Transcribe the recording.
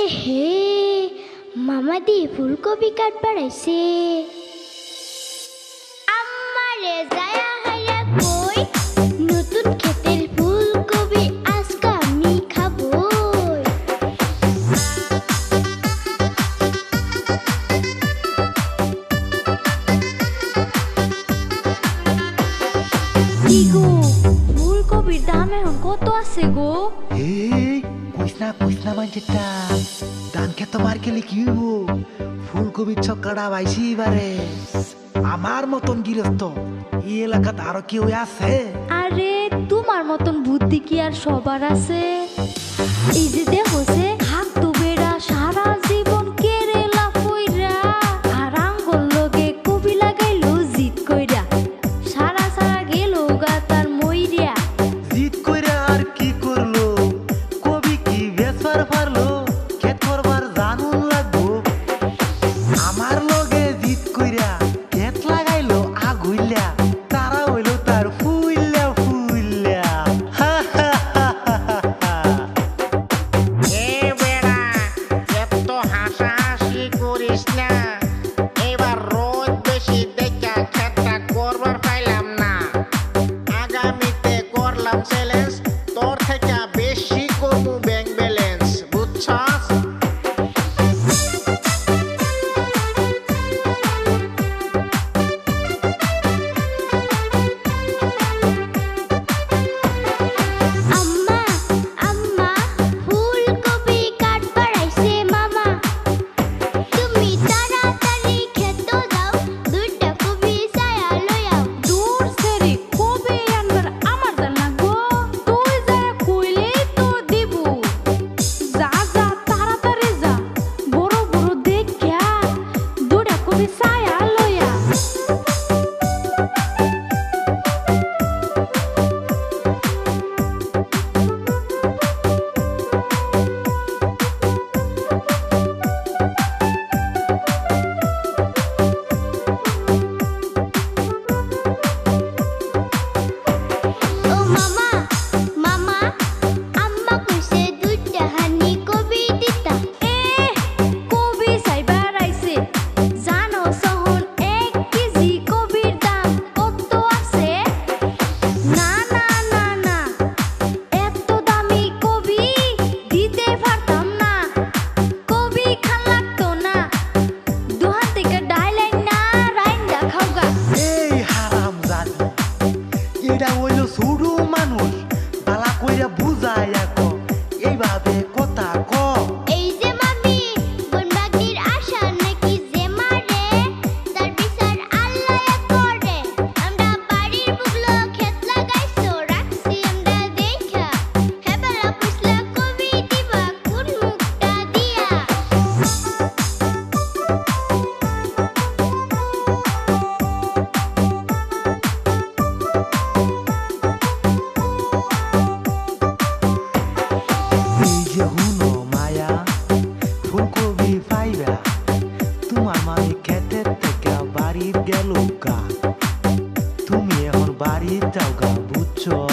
এহে, মামাদি ফুলকপি কাট বাড়াইছে আমারে যায়া হাইয়া কই, নতুন ক্ষেতের ফুলকপি আজকে আমি গো ফুলকপির দাম এখন কত আছে গো? কইস না কইস না মানছেটা ধান খেত মার খেলে কি হইব? ফুলকপির ছক্কাটা বাইছি এবারে। আমার মতন গৃহস্থ, এই এলাকাত আরও কেউ আছে? আরে, তোমার মতন বুদ্ধি কি আর সবার আছে? এই যে দেখো হাসাহাসি করিস না। এবার রোজ বেশি দেখা খেতা করবার পাইলাম না। আগামীতে করলাম চ্যালেঞ্জ শুরু মানুষ বালা কইরা বুঝায় 味道很不错